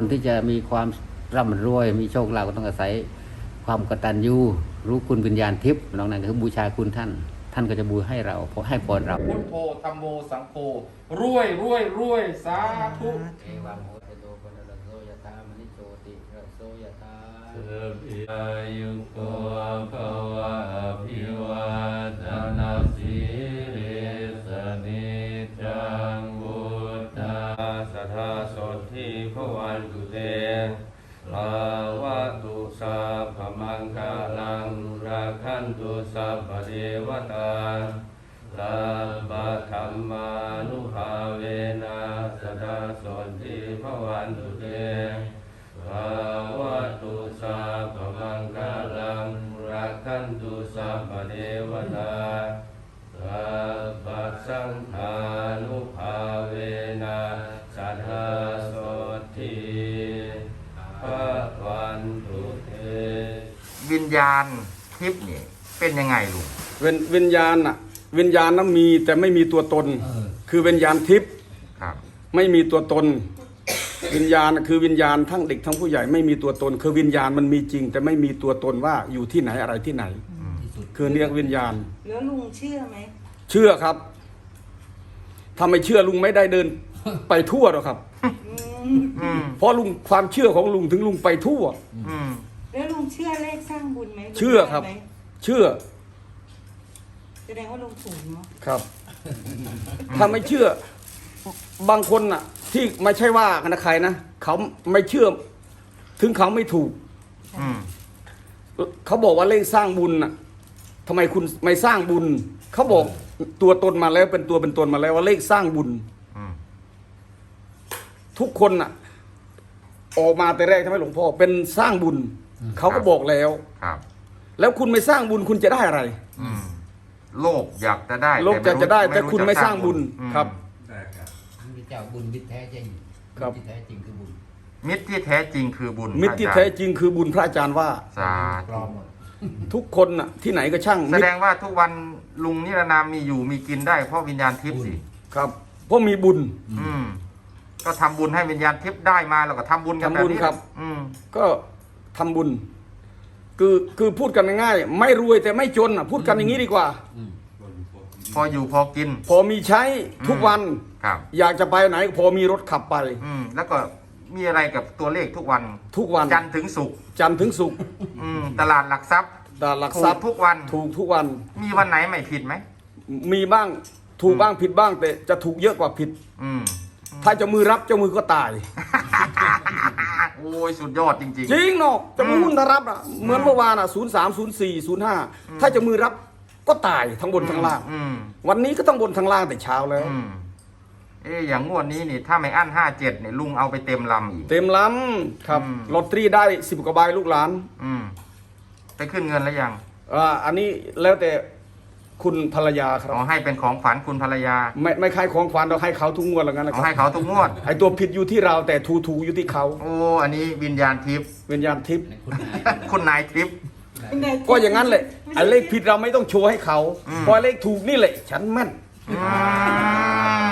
คนที่จะมีความร่ำรวย มีโชคลาภก็ต้องอาศัยความกตัญญูรู้คุณวิญญาณทิพย์น้องนั้นก็คือบูชาคุณท่าน ท่านก็จะบูให้เราเพราะให้พรเราพุทโธธรรมโมสังโฆรวยรวยรวยสาธุเอวังโหติโลปนรสโสยตามณิโชติรสโสยตาสัพพิอายุโกภวะอภิวาทนา วันตุเตภาวะตุสัพพมังคลังรักขันตุสัพพเทวตาสัพพสังฆานุภาเวนะสัทธาโสทิภะวันตุเตวิญญาณทิพย์นี่เป็นยังไงลุงวิญวิญญาณน่ะวิญญาณนั้นมีแต่ไม่มีตัวตน คือวิญญาณทิพย์ครับไม่มีตัวตน วิญญาณน่ะคือวิญญาณทั้งเด็กทั้งผู้ใหญ่ไม่มีตัวตน คือวิญญาณมันมีจริง แต่ไม่มีตัวตนว่าอยู่ที่ไหนอะไรที่ไหน คือเรียกวิญญาณ แล้วลุงเชื่อไหมเชื่อครับถ้าไม่เชื่อลุงไม่ได้เดินไปทั่วหรอกครับอืมเพราะลุงความเชื่อของลุงถึงลุงไปทั่วอืมแล้วลุงเชื่อเลขสร้างบุญไหมลุงเชื่อครับได้ไหมเชื่อแสดงว่าลุงถูกเนาะครับ ถ้าไม่เชื่อบางคนน่ะ ที่ไม่ใช่ว่ากันนะใครนะเขาไม่เชื่อ ถึงเขาไม่ถูก อืมเขาบอกว่าเลขสร้างบุญน่ะทำไมคุณไม่สร้างบุญ เขาบอกตัวตนมาแล้วเป็นตัวเป็นตนมาแล้วว่าเลขสร้างบุญ อืมทุกคนน่ะ ออกมาแต่แรกทำไมหลวงพ่อเป็นสร้างบุญ เขาก็บอกแล้ว ครับ แล้วคุณไม่สร้างบุญคุณจะได้อะไร อืมโลกอยากจะได้โลกจะจะได้แต่คุณไม่สร้างบุญอืม ครับพระ เจ้าบุญมิตรแท้จริงครับมิตรที่แท้จริงคือบุญมิตรที่แท้จริงคือบุญมิตรที่แท้จริงคือบุญพระอาจารย์ว่า สาปลธุอมหมดทุกคนน่ะที่ไหนก็ช่างแสมิตดรงว่าทุกวันลุงนิรนามมีอยู่มีกินได้เพราะวิญญาณทิพย์สิ ครับเพราะมีบุญ อืม ก็ทำบุญให้วิญญาณทิพย์ได้มาแล้วก็ทำบุญกันทำบุญแนี้ครับ อืม ก็ทำบุญ คือคือพูดกันง่ายๆไม่รวยแต่ไม่จนอะพูดกันอย่างนี้ดีกว่า พออยู่พอกิน พอมีใช้ทุกวัน ครับ อยากจะไปไหนก็พอมีรถขับไป อืมแล้วก็มีอะไรกับตัวเลขทุกวัน ทุกวัน จันทร์ถึงศุกร์จันทร์ถึงศุกร์อืมตลาดหลักทรัพย์ตลาดหลักถูทรักพย์ทุกวัน ถูกทุกวัน มีวันไหนไม่ผิดไหม มีบ้างถูกบ้างผิดบ้างแต่จะถูกเยอะกว่าผิด อืม ถ้าเจะมือรับเจ้ามือก็ตาย โอ้ยสุดยอดจริง จริงเนาะเจะมือหุ้นถ้ารับอะเหมือนเมื่อวานอะศูนย์สามศูนย์สี่ศูนย์ห้าถ้าเจะมือรับ ก็ตายทั้งบนทั้งล่าง อืมวันนี้ก็ต้องบนทั้งล่างแต่เช้าแล้ว อืมเอ๊ะอย่างงวดนี้นี่ถ้าไม่อั้นห้าเจ็ดเนี่ยลุงเอาไปเต็มลำอีก เต็มล้ำครับอืม ลอตเตอรี่ได้สิบกว่าใบลูกหลานอืมไปขึ้นเงินแล้วยังอ่าอันนี้แล้วแต่คุณภรรยาครัอ๋บอให้เป็นของฝันคุณภรรยาไม่ไม่ขายของขวัญเราให้เขาทุกงวดแล้วกันนะเอาคให้รับเขาทุกงวด ไอตัวผิดอยู่ที่เราแต่ถูถูอยู่ที่เขาโอ้ อันนี้วิญญาณทิพย์ วิญญาณทิพย์ คุณนายทิพย์ ก็อย่างนั้นแหละไอเลขผิดเราไม่ต้องโชว์ให้เขาอืมเพราะเลขถูกนี่แหละฉันแม่นอื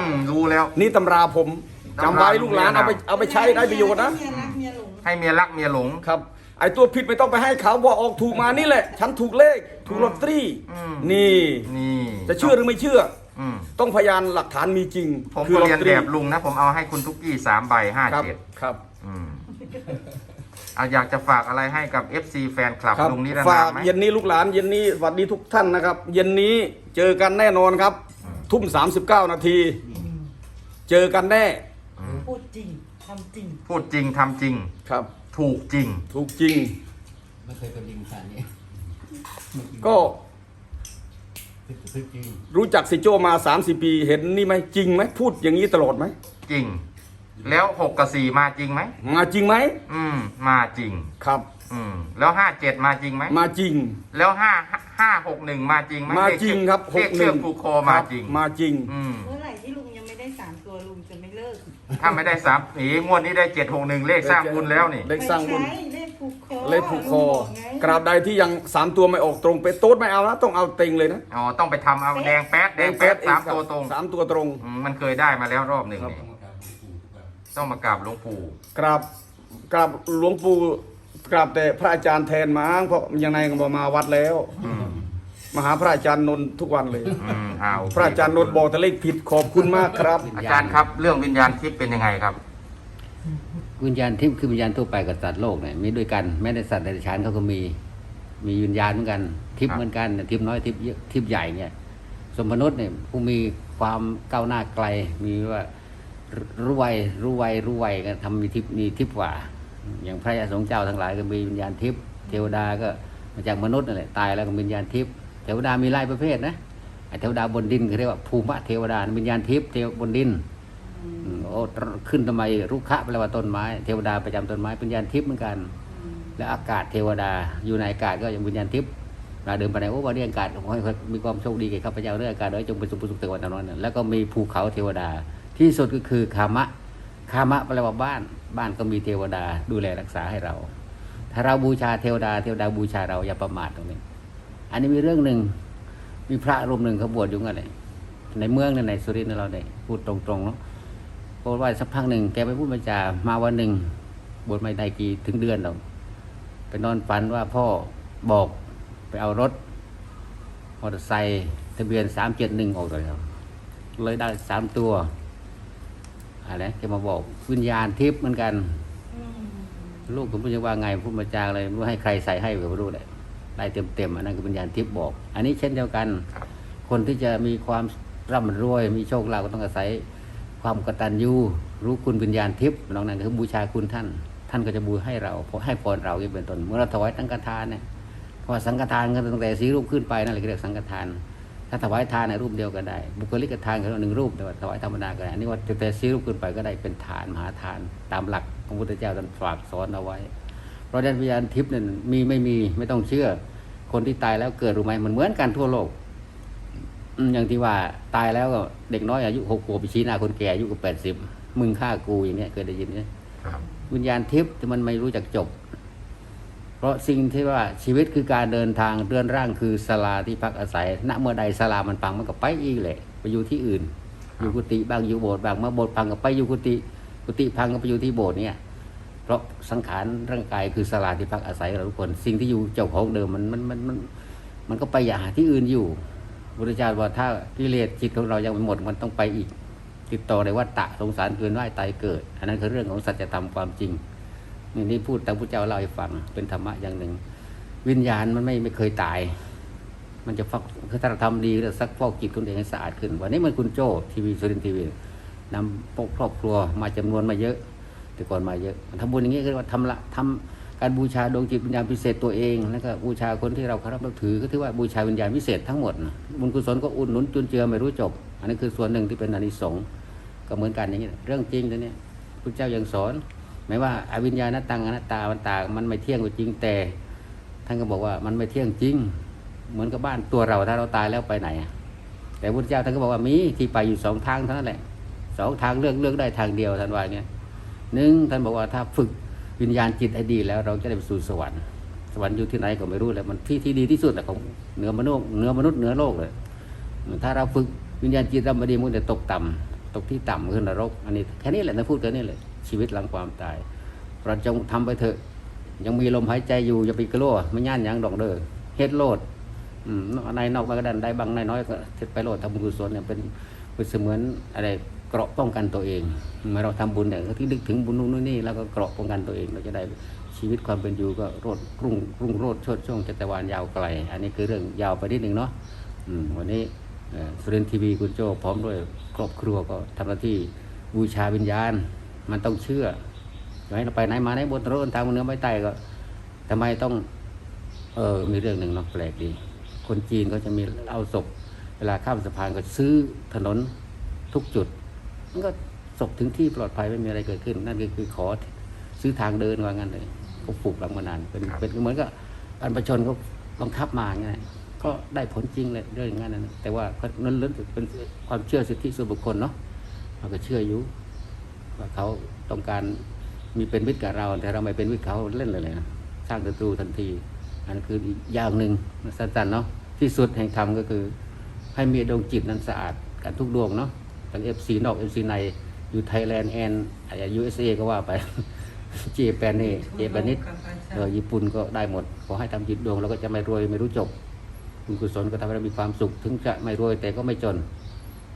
มรู้แล้ว นี่ตำราผมตำราจำไว้ลูกหลานเอาไปเอาไปใช้ได้ประโยชน์นะเมียรักเมียหลงให้เมียรักเมียหลงครับไอตัวผิดไม่ต้องไปให้เขาว่าออกถูกมานี่แหละ ฉันถูกเลข ถูกลอตเตอรี่อืมนี่นี่จะเชื่อหรือไม่เชื่ออืมต้องพยานหลักฐานมีจริง ผมคืก็ลอตเรียนเตอแบรี่บลุงนะ ผมเอาให้คุณทุกกี้สามใบห้าครับเจ็ดครับ อืมเอาอยากจะฝากอะไรให้กับ FC แฟนคลับครับลุงนิรฝานามกไหม เย็นนี้ลูกหลานเย็นนี้สวัสดีทุกท่านนะครับ เย็นนี้เจอกันแน่นอนครับ ทุ่ม 39 นาที เจอกันแน่พูดจริงทำจริง พูดจริงทำจริง ครับ ถูกจริง ถูกจริง ไม่เคยเป็นลิงขนาดนี้ก็คือจริงรู้จักสิโจมา 30 ปี เห็นนี่ไหมจริงไหมพูดอย่างนี้ตลอดไหมจริง แล้วหกกับสี่มาจริงไหมมาจริงไหมอืม มาจริง ครับ อืม แล้วห้าเจ็ดมาจริงไหมมาจริง แล้วห้าห้าหกหนึ่งมาจริงไหมมาจริงครับเลขเชือกผูกคอมาจริง มาจริง อืม เมื่อไหร่ที่ลุงยังไม่ได้สามตัวลุงจะไม่เลิกถ้าไม่ได้สามหนีงวดนี้ได้เจ็ดหกหนึ่งเลขสร้างบุญแล้วนี่ เลขสร้างบุญ ไม่ใช่เลขผูกคอเลขผูกคอ ลุงบไงกราบใดที่ยังสามตัวไม่ออกตรงไปโต๊ดไม่เอานะต้องเอาเต็งเลยนะอ๋อ ต้องไปทำเอาแดงแป๊ดแดงแป๊ดเองสามครับตัวตรงสามตัวตรง อืมมันเคยได้มาแล้วรอบหนึ่งครับนี่ ต้องมากราบหลวงปู่กราบกราบหลวงปู่กราบแต่พระอาจารย์แทนมั้งเพราะยังไงก็มามาวัดแล้วอืมมาหาพระอาจารย์นนท์ทุกวันเลย อืมอ่าโอเคพระอาจารย์นนท์บอกแต่เลขผิดขอบคุณมากครับ อาจารย์ครับ เรื่องวิญญาณทิพย์เป็นยังไงครับ วิญญาณทิพย์คือวิญญาณทั่วไปกับสัตว์โลกเนี่ยมีด้วยกันแม้แต่สัตว์ในฉานเขาก็มี มีวิญญาณเหมือนกันทิพย์ครับ เหมือนกันแต่ทิพย์น้อยทิพย์เยอะทิพย์ใหญ่เนี่ยสมมนุษย์เนี่ยผู้มีความก้าวหน้าไกลมีว่า รู้ไวรู้ไวรู้ไวก็ทำมีทิพย์มีทิพย์กว่า อย่างพระยาสงฆ์เจ้าทั้งหลายก็มีวิญญาณทิพย์เทวดาก็มาจากมนุษย์นั่นแหละตายแล้วก็มีวิญญาณทิพย์เทวดามีหลายประเภทนะไอ้เทวดาบนดินเขาเรียกว่าภูมิเทวดาวิญญาณทิพย์เทวบนดินอืมโอ้ขึ้นทำไมรุกขะแปลว่าต้นไม้เทวดาประจำต้นไม้เป็นวิญญาณทิพย์เหมือนกัน และอากาศเทวดาอยู่ในอากาศก็ยังวิญญาณทิพย์เราเดินไปไหนโอ้วันนี้อากาศขอให้มีความโชคดีแก่ข้าพเจ้าเรื่องอากาศโดยจงเป็นสุขสุขเถิดวันนั้นแล้วก็มีภูเขาเทวดา ที่สุดก็คือคามะคามะแปลว่าบ้าน บ้านก็มีเทวดาดูแลรักษาให้เรา ถ้าเราบูชาเทวดา เทวดาบูชาเราอย่าประมาทตรงนี้ อันนี้มีเรื่องหนึ่งมีพระรูปหนึ่งเขาบวชอยู่กันเลยในเมืองในในสุรินทร์เราได้พูดตรงๆเนาะเพราะว่าสักพักหนึ่งแกไปพูดบัญจามาวันหนึ่งบวชไม่ได้กี่ถึงเดือนหรอกไปนอนฝันว่าพ่อบอกไปเอารถมอเตอร์ไซค์ทะเบียนสามเจ็ดหนึ่งออกเลยครับเลยได้สามตัว อะไรแกมาบอกวิญญาณทิพย์เหมือนกันอืมลูกผมไม่รู้จะว่าไงพูดมาจางเลยไม่รู้ให้ใครใส่ให้ก็ไม่รู้เลยได้เต็มเต็มๆอันนั้นคือวิญญาณทิพย์บอก อันนี้เช่นเดียวกันครับคนที่จะมีความร่ำรวย มีโชคลาภก็ต้องอาศัยความกตัญญูรู้คุณวิญญาณทิพย์น้องนั้นคือบูชาคุณท่าน ท่านก็จะบูให้เราเพราะให้พรเราอย่างเป็นต้นเมื่อเราถวายสังฆทานเนี่ยเพราะว่าสังฆทานก็ตั้งแต่สีรูปขึ้นไปนั่นแหละเรียกสังฆทาน ถ้าถวายทานในรูปเดียวก็ได้ บุคลิกทานก็หนึ่งรูปแต่ว่าถวายธรรมดาก็ได้อันนี้ว่าแต่สีรูปขึ้นไปก็ได้เป็นทานมหาทาน ตามหลักของพระพุทธเจ้าท่านฝากสอนเอาไว้ เพราะฉะนั้นวิญญาณทิพย์เนี่ยมีไม่มีไม่ต้องเชื่อ คนที่ตายแล้วเกิดรู้ไหมมันเหมือนกันทั่วโลกอืมอย่างที่ว่าตายแล้วก็เด็กน้อยอายุหกขวบไปชี้หน้าคนแก่อายุก็แปดสิบมึงฆ่ากูอย่างเนี้ยเคยได้ยินไหมครับวิญญาณทิพย์ที่มันไม่รู้จักจบ เพราะสิ่งที่ว่าชีวิตคือการเดินทางเรือนร่างคือสลาที่พักอาศัย ณเมื่อใดสลามันพังมันก็ไปอีกแหละไปอยู่ที่อื่น อยู่กุฏิบางอยู่โบสถ์บางเมื่อโบสถ์พังก็ไปอยู่กุฏิกุฏิพังก็ไปอยู่ที่โบสถ์เนี่ยเพราะสังขารร่างกายคือสลาที่พักอาศัยเราทุกคน สิ่งที่อยู่เจ้าของเดิมมันมันมันมันมันก็ไปอย่าหาที่อื่นอยู่พุทธเจ้าว่าถ้ากิเลสจิตของเรายังไม่หมดมันต้องไปอีก ติดต่อในวัฏฏะสงสารเกินว่ายตายเกิด อันนั้นคือเรื่องของสัจธรรมความจริง นี่นี่พูดตามพระเจ้าเล่าให้ฟัง เป็นธรรมะอย่างหนึ่ง วิญญาณมันไม่ไม่เคยตาย มันจะฟักคือถ้าเราทำดีแล้วซักฟอกจิตคนเองให้สะอาดขึ้น วันนี้มันคุณโจ้ทีวีสุรินทีวีนำพวกครอบครัวมาจำนวนมาเยอะ แต่ก่อนมาเยอะทำบุญอย่างนี้คือว่าทำละทำการบูชาดวงจิตวิญญาณพิเศษตัวเองแล้วก็บูชาคนที่เราเคารพนับถือก็ถือว่าบูชาวิญญาณพิเศษทั้งหมดบุญกุศลก็อุดหนุนจุนเจือไม่รู้จบ อันนี้คือส่วนหนึ่งที่เป็นอนิสงส์ก็เหมือนกันอย่างนี้เรื่องจริงนะเนี่ยพระเจ้ายังสอน ไม่ว่าอวิญญาณตังอนัตตามันตามันไม่เที่ยงจริงแต่ ท่านก็บอกว่ามันไม่เที่ยงจริง เหมือนกับบ้านตัวเราถ้าเราตายแล้วไปไหน แต่พุทธเจ้าท่านก็บอกว่ามีที่ไปอยู่สองทางเท่านั้นแหละสองทางเลือกเลือกได้ทางเดียวท่านว่าเงี้ยหนึ่งท่านบอกว่าถ้าฝึกวิญญาณจิตให้ดีแล้วเราจะได้ไปสู่สวรรค์สวรรค์อยู่ที่ไหนก็ไม่รู้แหละมันที่ที่ดีที่สุดแหละของเหนือมนุษย์เหนือมนุษย์เหนือโลกเลยถ้าเราฝึกวิญญาณจิตเราไม่ดีมันจะตกต่ำตกที่ต่ำขึ้นนรก อันนี้แค่นี้แหละนะพูดแค่นี้เลย ชีวิตหลังความตาย เราจงทำไปเถอะ ยังมีลมหายใจอยู่อย่าไปกลัวไม่ย่านยังดอกเด้อเฮ็ดโลดอืมในนอกมากระดันได้บางในน้อยก็เฮ็ดไปโลดทำบุญกุศลเนี่ยเป็นเป็นเสมือนอะไรเกราะป้องกันตัวเองเมื่อเราทำบุญเนี่ยที่นึกถึงบุญนู่นนี่แล้วก็เกราะป้องกันตัวเองเราจะได้ชีวิตความเป็นอยู่ก็โรดรุ่งรุ่งโรดชดช่วงจัตวานยาวไกล อันนี้คือเรื่องยาวไปนิดหนึ่งเนาะอืมวันนี้เอ่อสุรินทีวีคุณโจพร้อมด้วยครอบครัวก็ทำหน้าที่บูชาวิญญาณ มันต้องเชื่อไว้เราไปไหนมาไหนบนถนนทางบนเนื้อไม่ใต้ก็ทำไมต้อง เออมีเรื่องหนึ่งเนาะแปลกดี คนจีนก็จะมีเอาศพ เวลาข้ามสะพานก็ซื้อถนนทุกจุด มันก็ศพถึงที่ปลอดภัยไม่มีอะไรเกิดขึ้น นั่นก็คือขอซื้อทางเดินว่างั้นเลยก็ปลูกหลังมานานเป็นเป็นเหมือนกับการประชนเขาบังคับมาอย่างก็ได้ผลจริงเลยเรื่องอย่างนั้นนะแต่ว่านั่นเรื่องเป็นความเชื่อสิทธิส่วนบุคคลเนาะเราก็เชื่ออยู่ ว่าเขาต้องการมีเป็นมิตรกับเรา แต่เราไม่เป็นมิตรเขาเล่นเลยเลยนะสร้างศัตรูทันที อันนคืออีกอย่างหนึ่งสั้นๆเนาะที่สุดแห่งธรรมก็คือ ให้มีดวงจิตนั้นสะอาดกันทุกดวงเนาะทั้งเอฟซีนอกเอฟซีในอยู่ไทยแลนด์แอนยูเอสเอก็ว่าไปเจแปนนี่เจแปนนิดเออญี่ปุ่นก็ได้หมด ขอให้ทำจิตดวงแล้วก็จะไม่รวยไม่รู้จบบุญกุศลก็ทำให้เรามีความสุข ถึงจะไม่รวยแต่ก็ไม่จน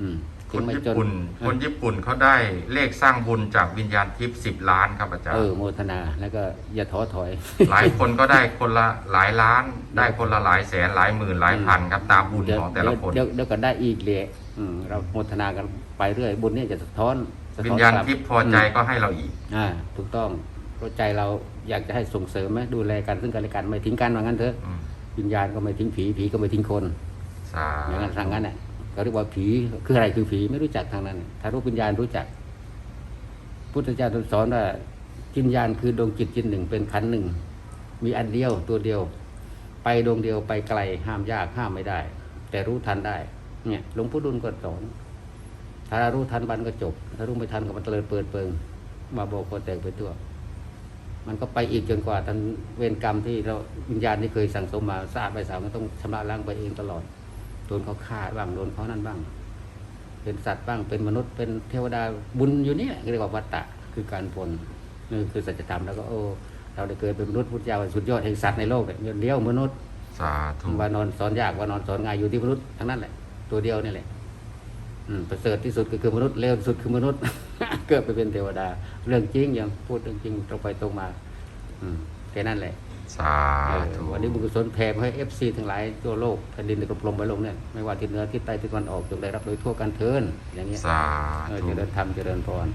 อืม คถึงนไม่ญี่จนปุ่น คนญี่ปุ่นเขาได้เลขสร้างบุญจากวิญญาณทิพย์สิบล้านครับอาจารเอย์อโมทนาแล้วก็อย่าท้อถอย หลายคนก็ได้คนละหลายล้าน ได้คนละหลายแสนหลายหมื่นหลายพันครับตามบุญเดี๋ยวของแต่ละคนเดี๋ยวเดี๋ยวก็ได้อีกเลยอืมเราโมทนากันไปเรื่อย บุญเนี่ยจะสะท้อนสะวิท้อญนญาณกลับทิพย์พอใจก็ให้เราอีกอ่าถูกต้องเพราะใจเราอยากจะให้ส่งเสริมไหมดูแลกันซึ่งกันและกันไม่ทิ้งกันว่างั้นเถอะอืมวิญญาณก็ไม่ทิ้งผีผีก็ไม่ทิ้งคนสาอย่างนั้นธุทางนั้นเนี่ย เขาเรียกว่าผีคืออะไรคือผีไม่รู้จักทางนั้นถ้ารู้วิญญาณรู้จัก พุทธเจ้าสอนว่าวิญญาณคือดวงจิตจิตหนึ่งเป็นขันหนึ่ง มีอันเดียวตัวเดียว ไปดวงเดียวไปไกลห้ามยากห้ามไม่ได้ แต่รู้ทันได้เนี่ยหลวงพ่อดุลก็สอนถ้ารู้ทันบันก็จบ ถ้ารู้ไม่ทันก็มันเตลิดเปิดเปิงมาบอกคนแตกไปตัวมันก็ไปอีกจนกว่าทันเวรกรรมที่เราวิญญาณที่เคยสั่งสมมาสร้างไปสามมันต้องชำระล้างไปเองตลอด โดนเขาฆ่าบ้างโดนเขานั่นบ้าง เป็นสัตว์บ้างเป็นมนุษย์เป็นเทวดาบุญอยู่เนี่ยเรียกว่าวัตตะคือการผลนี่คือสัจธรรมแล้วก็โอ้เราได้เกิดเป็นมนุษย์พุทธเจ้าสุดยอดแห่งสัตว์ในโลกเนี่ยเลี้ยวมนุษย์สาธุว่านอนสอนยากว่านอนสอนง่ายอยู่ที่มนุษย์ทั้งนั้นแหละ ตัวเดียวนี่แหละอืมประเสริฐที่สุดก็คือมนุษย์เลวที่สุดคือมนุษย์ เกิดไปเป็นเทวดา เรื่องจริงอย่างพูดเรื่องจริงตรงไปตรงมา อืมแค่นั้นแหละ สาเออธุวันนี้บุญกุศลแผ่มาให้เอฟซีทั้งหลายทั่วโลกแผ่นดินในกลมๆไปลงเนี่ยไม่ว่าทิศเหนือทิศใต้ทิศตะวันออกจงได้รับโดยทั่วกันเทินอย่างเงี้ยสาเออธุเจริญธรรมเจริญพร